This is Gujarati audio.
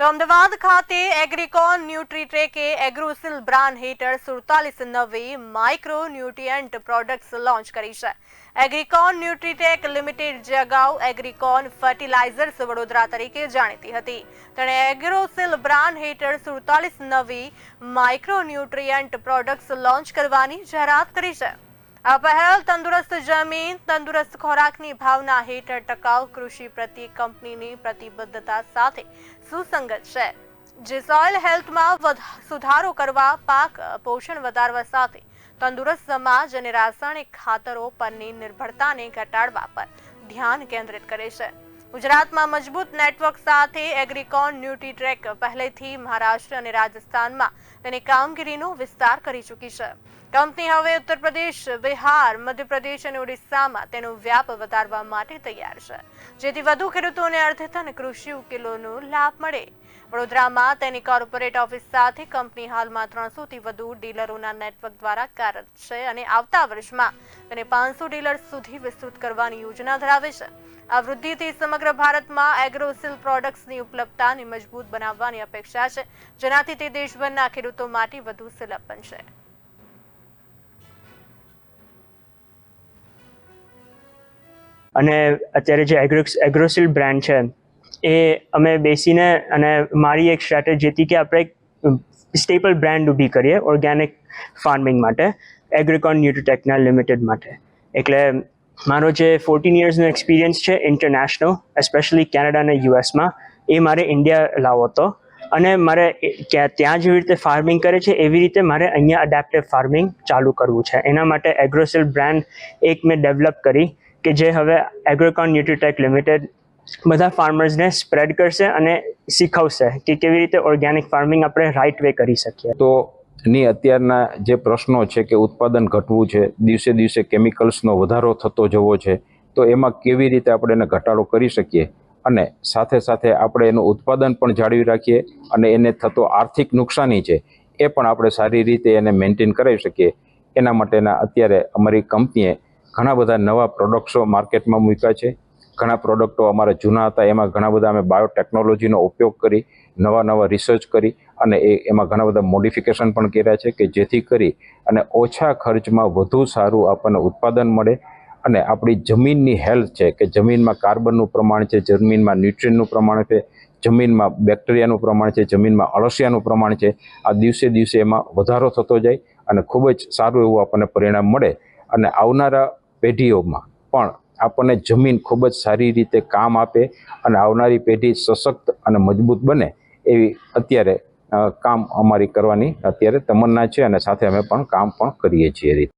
તો અમદાવાદ ખાતે એગ્રીકોન ન્યુટ્રીટેકે એગ્રોસિલ બ્રાન્ડ હેઠળ સુડતાલીસ નવી માઇક્રો ન્યુટ્રિયન્ટ પ્રોડક્ટ્સ લોન્ચ કરી છે. એગ્રીકોન ન્યુટ્રીટેક લિમિટેડ જે અગાઉ એગ્રીકોન ફર્ટિલાઇઝર્સ વડોદરા તરીકે જાણીતી હતી. તેણે એગ્રોસિલ બ્રાન્ડ હેઠળ સુડતાલીસ નવી માઇક્રો ન્યુટ્રિયન્ટ પ્રોડક્ટ્સ લોન્ચ કરવાની જાહેરાત કરી છે. આ પહેલ તંદુરસ્ત જમીન, તંદુરસ્ત ખોરાકની ભાવના હેઠળ ટકાઉ કૃષિ પ્રત્યે કંપનીની પ્રતિબદ્ધતા સાથે સુસંગત છે, જે સોઇલ હેલ્થમાં સુધારો કરવા, પાક, પોષણ વધારવા સાથે તંદુરસ્ત સમાજ અને રાસાયણિક ખાતરો પરની નિર્ભરતાને ઘટાડવા પર ધ્યાન કેન્દ્રિત કરે છે. ગુજરાતમાં મજબૂત નેટવર્ક સાથે એગ્રીકોન, ન્યુટ્રીટ્રેક પહેલેથી મહારાષ્ટ્ર અને રાજસ્થાનમાં તેની કામગીરીનો વિસ્તાર કરી ચૂકી છે. કંપની હવે ઉત્તર પ્રદેશ, બિહાર, મધ્યપ્રદેશ અને ઓડિશામાં તેનો વ્યાપ વધારવા માટે તૈયાર છે. જેથી વધુ ખેડૂતોને અર્થતંત્ર, કૃષિ ઉકેલોનો લાભ મળે. વડોદરામાં તેની કોર્પોરેટ ઓફિસ સાથે કંપની હાલમાં ત્રણસોથી વધુ ડીલરોના નેટવર્ક દ્વારા કાર્યરત છે અને આવતા વર્ષમાં તેને પાંચસો ડીલર સુધી વિસ્તૃત કરવાની યોજના ધરાવે છે. આ વૃદ્ધિથી સમગ્ર ભારતમાં એગ્રોસિલ પ્રોડક્ટ્સની ઉપલબ્ધતાને મજબૂત બનાવવાની અપેક્ષા છે, જેનાથી તે દેશભરના ખેડૂતો માટે વધુ સુલભ બનશે. અને અત્યારે જે એગ્રોક્સ એગ્રોસિલ બ્રાન્ડ છે, એ અમે બેસીને અને મારી એક સ્ટ્રેટેજી હતી કે આપણે એક સ્ટેપલ બ્રાન્ડ ઊભી કરીએ ઓર્ગેનિક ફાર્મિંગ માટે એગ્રીકોન ન્યુટ્રોટેકના લિમિટેડ માટે. એટલે મારો જે ફોર્ટીન યર્સનો એક્સપિરિયન્સ છે ઇન્ટરનેશનલ એસ્પેશિયલી કેનેડા અને યુએસમાં એ મારે ઇન્ડિયા લાવો હતો. અને મારે ત્યાં જેવી રીતે ફાર્મિંગ કરે છે, એવી રીતે મારે અહીંયા અડેપ્ટિવ ફાર્મિંગ ચાલુ કરવું છે. એના માટે એગ્રોસિલ બ્રાન્ડ એક મેં ડેવલપ કરી કે જે હવે એગ્રોકોન ન્યુટ્રીટેક લિમિટેડ બધા ફાર્મર્સને સ્પ્રેડ કરશે અને શીખવશે કે કેવી રીતે ઓર્ગેનિક ફાર્મિંગ આપણે રાઇટ વે કરી શકીએ. તો ની અત્યારના જે પ્રશ્નો છે કે ઉત્પાદન ઘટવું છે, દિવસે દિવસે કેમિકલ્સનો વધારો થતો જવો છે, તો એમાં કેવી રીતે આપણે એને ઘટાડો કરી શકીએ? અને સાથે સાથે આપણે એનું ઉત્પાદન પણ જાળવી રાખીએ અને એને થતો આર્થિક નુકસાની છે, એ પણ આપણે સારી રીતે એને મેન્ટેન કરાવી શકીએ. એના માટેના અત્યારે અમારી કંપનીએ ઘણા બધા નવા પ્રોડક્ટ્સો માર્કેટમાં મૂક્યા છે. ઘણા પ્રોડક્ટો અમારા જૂના હતા, એમાં ઘણા બધા અમે બાયોટેકનોલોજીનો ઉપયોગ કરી, નવા નવા રિસર્ચ કરી અને એ એમાં ઘણા બધા મોડિફિકેશન પણ કર્યા છે કે જેથી કરી અને ઓછા ખર્ચમાં વધુ સારું આપણને ઉત્પાદન મળે અને આપણી જમીનની હેલ્થ છે કે જમીનમાં કાર્બનનું પ્રમાણ છે, જમીનમાં ન્યુટ્રિયનનું પ્રમાણ છે, જમીનમાં બેક્ટેરિયાનું પ્રમાણ છે, જમીનમાં અળસિયાનું પ્રમાણ છે, આ દિવસે દિવસે એમાં વધારો થતો જાય અને ખૂબ જ સારું એવું આપણને પરિણામ મળે. અને આવનારા પેઢીઓમાં. પણ આપણને જમીન ખૂબ જ સારી રીતે કામ આપે અને આવનારી પેઢી સશક્ત અને મજબૂત બને એવી અત્યારે કામ અમારી કરવાની અત્યારે તમન્ના છે અને સાથે અમે પણ કામ પણ કરીએ છીએ